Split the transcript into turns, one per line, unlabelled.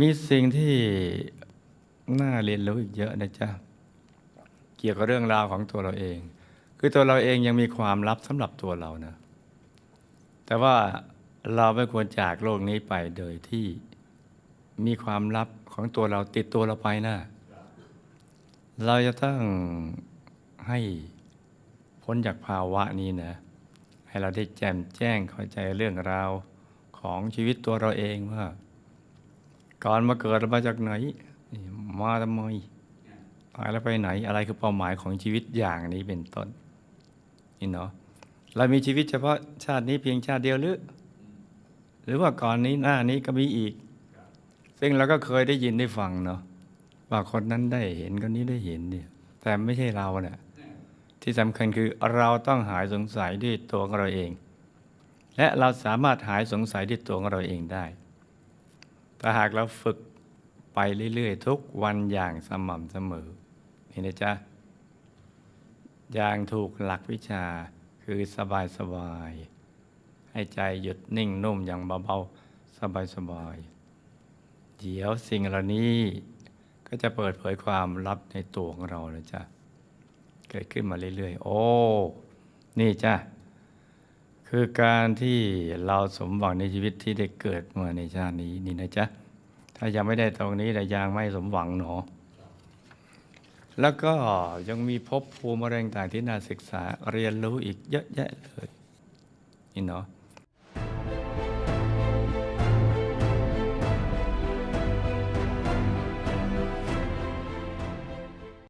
มีสิ่งที่น่าเรียนรู้อีกเยอะนะจ๊ะ เกี่ยวกับเรื่องราวของตัวเราเอง คือตัวเราเองยังมีความลับสำหรับตัวเรานะ แต่ว่าเราไม่ควรจากโลกนี้ไปโดยที่มีความลับของตัวเราติดตัวเราไปนะ เราจะต้องให้พ้นจากภาวะนี้นะ ให้เราได้แจ่มแจ้งเข้าใจเรื่องราวของชีวิตตัวเราเองว่า ก่อนมาเกิดมาจากไหน มาทำไมตายแล้วไปไหน อะไรคือเป้าหมายของชีวิตอย่างนี้เป็นต้นนี่เนาะเรามีชีวิตเฉพาะชาตินี้เพียงชาติเดียวหรือ หรือว่าก่อนนี้หน้านี้ก็มีอีก ซึ่งเราก็เคยได้ยินได้ฟังเนาะว่าคนนั้นได้เห็นคนนี้ได้เห็นเนี่ยแต่ไม่ใช่เราเนี่ยที่สำคัญคือเราต้องหายสงสัยด้วยตัวของเราเอง และเราสามารถหายสงสัยด้วยตัวของเราเองได้ ถ้าหากเราฝึกไปเรื่อยๆ ทุกวันอย่างสม่ำเสมอ นี่นะจ๊ะ อย่างถูกหลักวิชาคือสบายสบายๆให้ใจหยุดนิ่งนุ่มอย่างเบาๆ สบายๆเดี๋ยวสิ่งเหล่านี้ก็จะเปิดเผยความลับในตัวของเราแล้วจ้ะ เกิดขึ้นมาเรื่อยๆ โอ้ นี่จ้ะ คือการที่เราสมหวังในชีวิตที่ได้เกิดมาในชาตินี้นี่นะจ๊ะ ถ้ายังไม่ได้ตรงนี้แต่ยังไม่สมหวังหนอ แล้วก็ยังมีพบภูมิอะไรต่างที่น่าศึกษาเรียนรู้อีกเยอะแยะเลยนี่เนาะ